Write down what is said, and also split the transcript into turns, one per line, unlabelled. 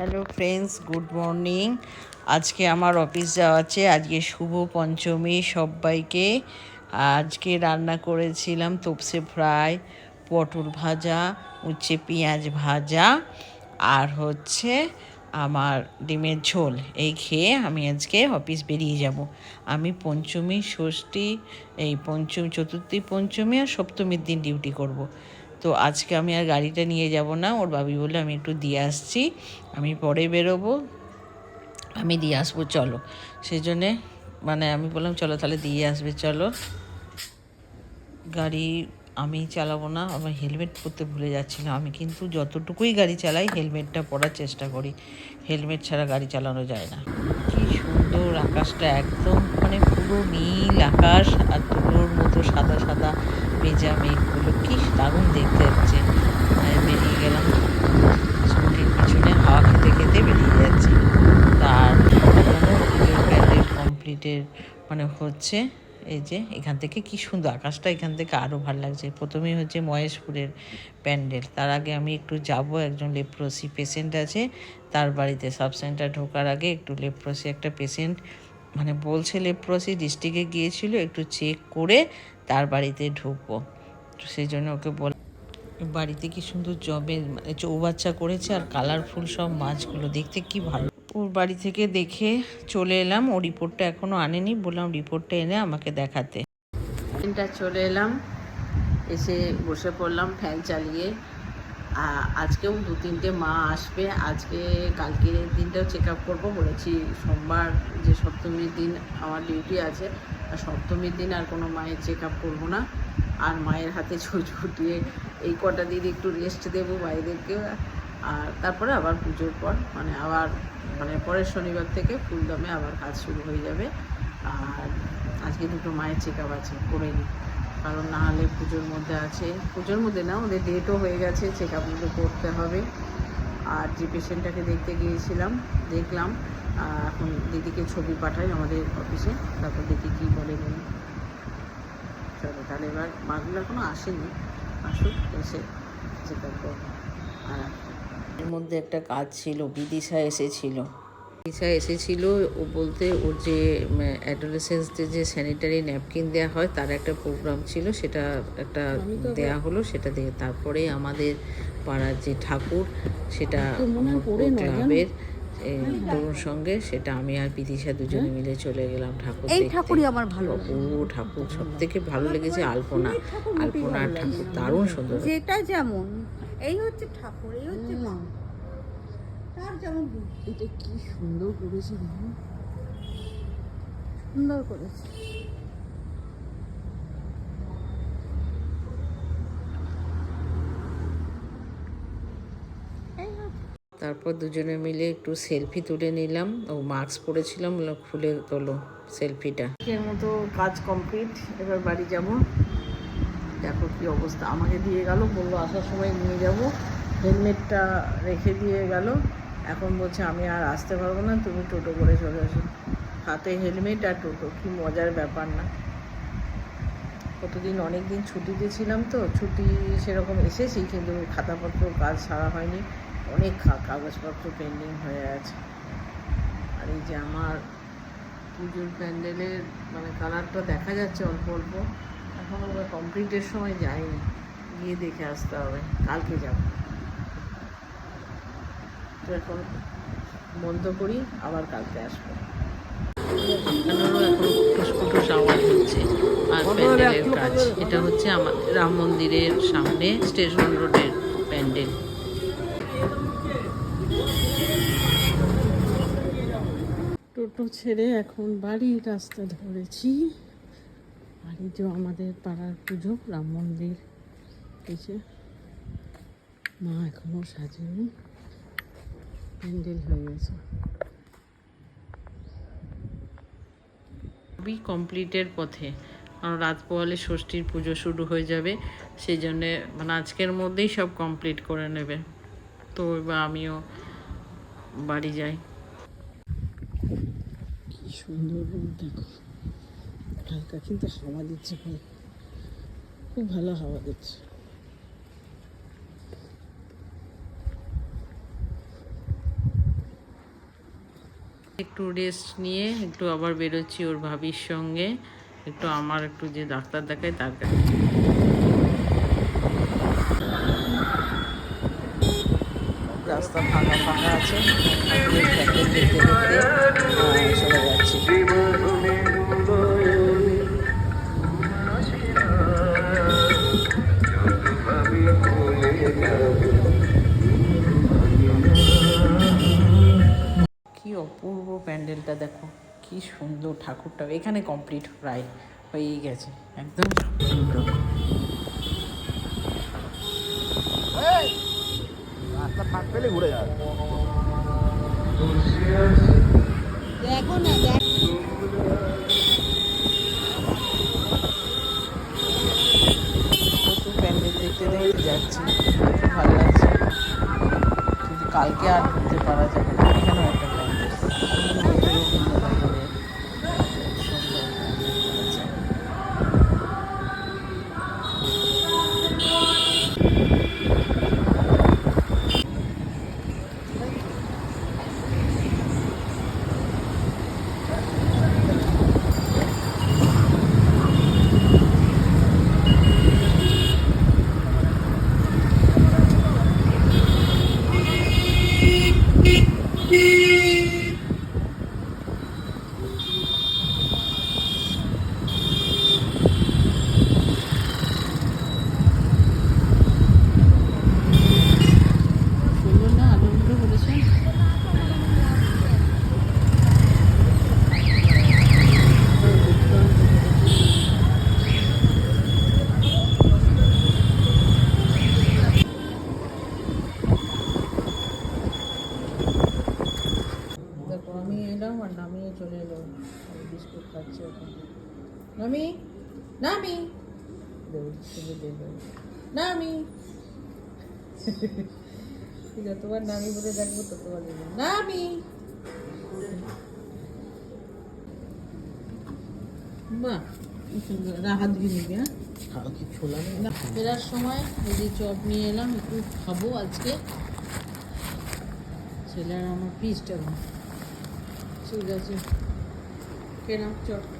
Hello friends, good morning. আজকে আমার office যাওয়া আছে, আজকে শুভ পঞ্চমী সবাইকে। আজকে রান্না করেছিলাম তোপসে ফ্রাই, পটল ভাজা, উচ্ছে পেঁয়াজ ভাজা, আর হচ্ছে আমার ডিমের ঝোল। এই খেয়ে আমি আজকে অফিস বেরিয়ে যাব। আমি পঞ্চমী, ষষ্ঠী, এই পঞ্চমী, চতুর্থী পঞ্চমী আর সপ্তমীর দিন ডিউটি করব। তো আজকে আমি আর গাড়িটা নিয়ে যাব না। ওর বাবি বলে আমি একটু দিয়ে আসছি, আমি পরে বেরোবো, আমি দিয়ে আসব, চলো। সেই জন্যে মানে আমি বললাম, চলো তাহলে দিয়ে আসবে, চলো। গাড়ি আমি চালাবো না, আমার হেলমেট পরতে ভুলে যাচ্ছিলাম। আমি কিন্তু যতটুকুই গাড়ি চালাই, হেলমেটটা পরার চেষ্টা করি। হেলমেট ছাড়া গাড়ি চালানো যায় না। কি সুন্দর আকাশটা, একদম মানে পুরো নীল আকাশ, আর তুলোর মতো সাদা সাদা ভেজা মেঘগুলো। কি দারুণ দেখতে হচ্ছে। বেরিয়ে গেলাম। স্কুটির পিছনে হাওয়া খেতে খেতে বেরিয়ে যাচ্ছি। তার প্যান্ডেল কমপ্লিটের মানে হচ্ছে এই যে এখান থেকে কি সুন্দর আকাশটা এখান থেকে আরও ভালো লাগছে। প্রথমেই হচ্ছে মহেশপুরের প্যান্ডেল। তার আগে আমি একটু যাব, একজন লেপ্রোসি পেশেন্ট আছে। তার বাড়িতে সাব সেন্টার ঢোকার আগে একটু লেপ্রোসি একটা পেশেন্ট মানে বলছে লেপ্রোসি ডিস্ট্রিক্টে গিয়েছিল, একটু চেক করে তার বাড়িতে ঢুকবো। তো সেই জন্য ওকে বল বাড়িতে কি সুন্দর জবে মানে চৌবাচ্চা করেছে আর কালারফুল সব মাছগুলো। দেখতে কি ভালো। ওর বাড়ি থেকে দেখে চলে এলাম। ও রিপোর্টটা এখনও আনেনি। বললাম, রিপোর্টটা এনে আমাকে দেখাতে। ট্রেনটা চলে এলাম। এসে বসে পড়লাম ফ্যান চালিয়ে। আজকেও দু তিনটে মা আসবে। আজকে কালকের দিনটাও চেক আপ করব বলেছি। সোমবার যে সপ্তমীর দিন আমার ডিউটি আছে, আর সপ্তমীর দিন আর কোনো মায়ের চেক আপ করব না। আর মায়ের হাতে ছুটিয়ে এই কটা দিন একটু রেস্ট দেবো বাইরেকে আর তারপরে আবার পুজোর পর মানে আবার মানে পরের শনিবার থেকে ফুলদমে আবার কাজ শুরু হয়ে যাবে। আর আজকে দুটো মায়ের চেক আপ আছে, করে নিই। কারণ না হলে পুজোর মধ্যে আছে, পুজোর মধ্যে না, ওদের ডেটও হয়ে গেছে চেক আপগুলো করতে হবে। আর যে পেশেন্টটাকে দেখতে গিয়েছিলাম, দেখলাম এখন দিদিকে ছবি পাঠাই আমাদের অফিসে তারপর দেখি কী বলে তাহলে এবার মাগুলো এখনও আসেনি। আসুক এসে চেক আপ করব আর এর মধ্যে একটা কাজ ছিল বিদিশা এসেছিল। বিদিশা এসেছিল ও বলতে ওর যে অ্যাডোলেসেন্সদের যে স্যানিটারি ন্যাপকিন দেওয়া হয় তার একটা প্রোগ্রাম ছিল সেটা একটা দেয়া হলো সেটা দিয়ে তারপরে আমাদের পাড়ার যে ঠাকুর সেটা ক্লাবের তরুণ সঙ্গে সেটা আমি আর পিতিশা দুজনে মিলে চলে গেলাম ঠাকুর
এই ঠাকুরই আমার ভালো।
ও ঠাকুর সব থেকে ভালো লেগেছে আলপনা। আলপনা আর ঠাকুর দারুণ সুন্দর।
যেটা যেমন এই হচ্ছে ঠাকুর এই হচ্ছে মা। তার যেমন
এটা কি সুন্দর করেছে
সুন্দর করেছে এই হচ্ছে
তারপর দুজনে মিলে একটু সেলফি তুলে নিলাম। ও মাস্ক পরেছিলাম খুলে তোলো সেলফিটা এর মতো কাজ কমপ্লিট এবার বাড়ি যাব। দেখো কি অবস্থা। আমাকে দিয়ে গেল, বলল আসার সময় নিয়ে যাব। হেলমেটটা রেখে দিয়ে গেল। এখন বলছে, আমি আর আসতে পারব না, তুমি টোটো করে চলে আসো হাতে হেলমেট আর টোটো, কি মজার ব্যাপার না। কতদিন অনেক দিন ছুটিতে ছিলাম তো, ছুটি সেরকম এসেছি, কিন্তু খাতাপত্র কাজ সারা হয়নি। অনেক খা- কাগজপত্র পেন্ডিং হয়ে আছে। আর এই যে আমার পুজোর প্যান্ডেলের মানে কালারটা দেখা যাচ্ছে অল্প অল্প এখনও কমপ্লিটের সময় যাইনি গিয়ে দেখে আসতে হবে কালকে যাব। তো এখন বন্ধ করি আবার কালকে আসব। এখন আওয়াজ হচ্ছে। আর প্যান্ডেলের কাজ এটা হচ্ছে আমাদের রাম মন্দিরের সামনে স্টেশন রোডের প্যান্ডেল।
টোটো ছেড়ে এখন বাড়ির রাস্তা ধরেছি। এই যে আমাদের পাড়ার পুজো, রাম মন্দির। যে মা এখনও সাজেনি। প্যান্ডেল হয়ে গেছে।
সবই কমপ্লিটের পথে। কারণ রাত ষষ্ঠীর পুজো শুরু হয়ে যাবে, সেই জন্যে মানে আজকের মধ্যেই সব কমপ্লিট করে নেবে। তো এবার আমিও বাড়ি যাই।
কি দেখো। হালকা, কিন্তু হাওয়া দিচ্ছে ভালো খুব ভালো হাওয়া দিচ্ছে।
একটু রেস্ট নিয়ে একটু আবার বেরোচ্ছি ওর ভাবির সঙ্গে। একটু আমার একটু যে ডাক্তার দেখায় তার কাছে।
রাস্তা ফাঁকা ফাঁকা আছে। দেখতে দেখতে কি অপূর্ব প্যান্ডেলটা দেখো, কি সুন্দর ঠাকুরটা। এখানে কমপ্লিট প্রায় হয়েই গেছে, একদম। সুন্দর
রাস্তা ফাঁক পেলে ঘুরে যাবে
দেখো না
প্যান্ডেল দেখতে দেখতে যাচ্ছি ভালো লাগছে। কিন্তু কালকে আর ঘুরতে পারা যাবে না এখানেও একটা প্যান্ডেল রবীন্দ্রনাথের সুন্দর প্যান্ডেল করেছে।
সুন্দর না আনন্দ করেছে দেখো আমি এলাম আর নামিয়ে চলে এলো আমি বিস্কুট খাচ্ছি এখন নামি নামি নামি যতবার নামি বলে দেখব ততবার নামি বাহ হাত ধুয়ে নিবি হ্যাঁ ফেরার সময় এই যে চপ নিয়ে এলাম একটু খাব আজকে ছেলে আর আমার ফিসটা ঠিক আছে কেনা চপ